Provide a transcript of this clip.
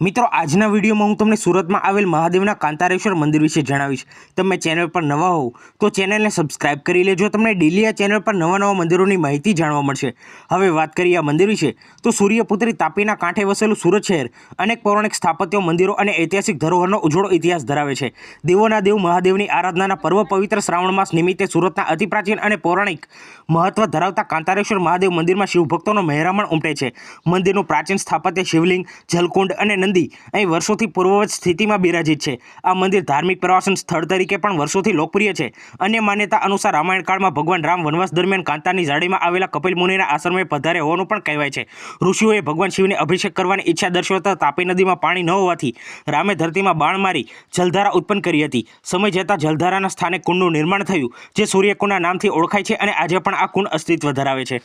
મિત્રો, આજના વિડીયોમાં હું તમને સુરતમાં આવેલ મહાદેવના કાંતારેશ્વર મંદિર વિશે જણાવીશ. તમે ચેનલ પર નવા હોવ તો ચેનલને સબસ્ક્રાઇબ કરી લેજો. તમને ડેલી આ ચેનલ પર નવા નવા મંદિરોની માહિતી જાણવા મળશે. હવે વાત કરીએ આ મંદિર વિશે. તો સૂર્યપુત્રી તાપીના કાંઠે વસેલું સુરત શહેર અનેક પૌરાણિક સ્થાપત્યો, મંદિરો અને ઐતિહાસિક ધરોહરનો ઉજળો ઇતિહાસ ધરાવે છે. દેવોના દેવ મહાદેવની આરાધનાના પર્વ પવિત્ર શ્રાવણ માસ નિમિત્તે સુરતના અતિ પ્રાચીન અને પૌરાણિક મહત્વ ધરાવતા કાંતારેશ્વર મહાદેવ મંદિરમાં શિવભક્તોનો મહેરામણ ઉમટે છે. મંદિરનું પ્રાચીન સ્થાપત્ય શિવલિંગ, જલકુંડ અને નંદી અહીં વર્ષોથી પૂર્વવત સ્થિતિમાં બિરાજિત છે. આ મંદિર ધાર્મિક પ્રવાસન સ્થળ તરીકે પણ વર્ષોથી લોકપ્રિય છે. અન્ય માન્યતા અનુસાર રામાયણ કાળમાં ભગવાન રામ વનવાસ દરમિયાન કાંતાની જાળીમાં આવેલા કપિલ મુનિના આશ્રમે પધારે હોવાનું પણ કહેવાય છે. ઋષિઓએ ભગવાન શિવને અભિષેક કરવાની ઈચ્છા દર્શાવતા તાપી નદીમાં પાણી ન હોવાથી રામે ધરતીમાં બાણ મારી જલધારા ઉત્પન્ન કરી હતી. સમય જતાં જલધારાના સ્થાને કુંડનું નિર્માણ થયું, જે સૂર્યકુંડના નામથી ઓળખાય છે અને આજે પણ આ કુંડ અસ્તિત્વ ધરાવે છે.